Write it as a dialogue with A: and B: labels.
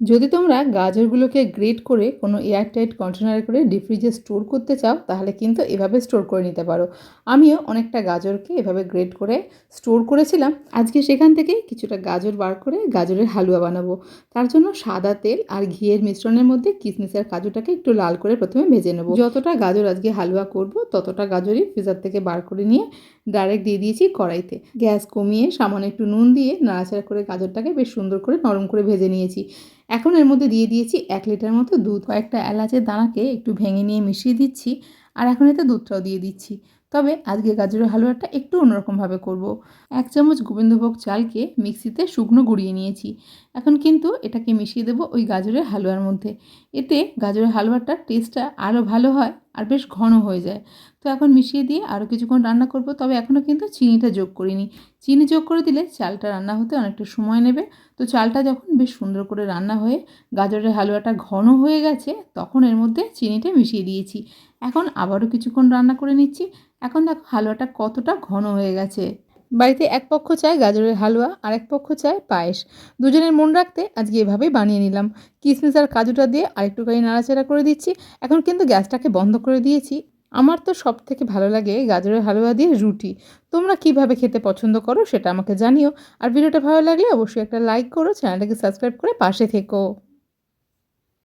A: যদি তোমরা গাজরগুলোকে গ্রেট করে কোনো এয়ারটাইট কন্টেনারে করে ডিপ ফ্রিজে স্টোর করতে চাও, তাহলে কিন্তু এভাবে স্টোর করে নিতে পারো। আমিও অনেকটা গাজরকে এভাবে গ্রেট করে স্টোর করেছিলাম। আজকে সেখান থেকে কিছুটা গাজর বার করে গাজরের হালুয়া বানাবো। তার জন্য সাদা তেল আর ঘিয়ের মিশ্রণের মধ্যে কিশমিশ আর কাজুটাকে একটু লাল করে প্রথমে ভেজে নেব। যতটা গাজর আজকে হালুয়া করব, ততটা গাজরই ফ্রিজার থেকে বার করে নিয়ে ডাইরেক্ট দিয়ে দিয়েছি কড়াইতে। গ্যাস কমিয়ে সামান্য একটু নুন দিয়ে নাড়াচাড়া করে গাজরটাকে বেশ সুন্দর করে নরম করে ভেজে নিয়েছি। এখন এর মধ্যে দিয়ে দিয়েছি এক লিটার মতো দুধ। কয়েকটা এলাচের দানাকে একটু ভেঙে নিয়ে মিশিয়ে দিচ্ছি আর এখন এতে দুধটাও দিয়ে দিচ্ছি। তবে আজকে গাজরের হালুয়াটা একটু অন্যরকমভাবে করব। এক চামচ গোবিন্দভোগ চালকে মিক্সিতে শুকনো গুঁড়িয়ে নিয়েছি। এখন কিন্তু এটাকে মিশিয়ে দেব ওই গাজরের হালুয়ার মধ্যে। এতে গাজরের হালুয়াটার টেস্টটা আরও ভালো হয়। আর বেশ ঘন হয়ে যায়। তো এখন মিশিয়ে দিয়ে আরও কিছুক্ষণ রান্না করব। তবে এখনও কিন্তু চিনিটা যোগ করিনি। চিনি যোগ করে দিলে চালটা রান্না হতে অনেকটা সময় নেবে। তো চালটা যখন বেশ সুন্দর করে রান্না হয়ে গাজরের হালুয়াটা ঘন হয়ে গেছে, তখন এর মধ্যে চিনিটা মিশিয়ে দিয়েছি। এখন আবারও কিছুক্ষণ রান্না করে নিচ্ছি। এখন দেখো হালুয়াটা কতটা ঘন হয়ে গেছে। বাড়িতে এক পক্ষ চায় গাজরের হালুয়া, আর এক পক্ষ চায় পায়েস। দুজনের মন রাখতে আজকে এভাবেই বানিয়ে নিলাম। কিসমিস আর কাজুটা দিয়ে আরেকটুখানি নাড়াচাড়া করে দিচ্ছি। এখন কিন্তু গ্যাসটাকে বন্ধ করে দিয়েছি। আমার তো সব থেকে ভালো লাগে গাজরের হালুয়া দিয়ে রুটি। তোমরা কীভাবে খেতে পছন্দ করো সেটা আমাকে জানিও। আর ভিডিওটা ভালো লাগলে অবশ্যই একটা লাইক করো, চ্যানেলটাকে সাবস্ক্রাইব করে পাশে থেকো।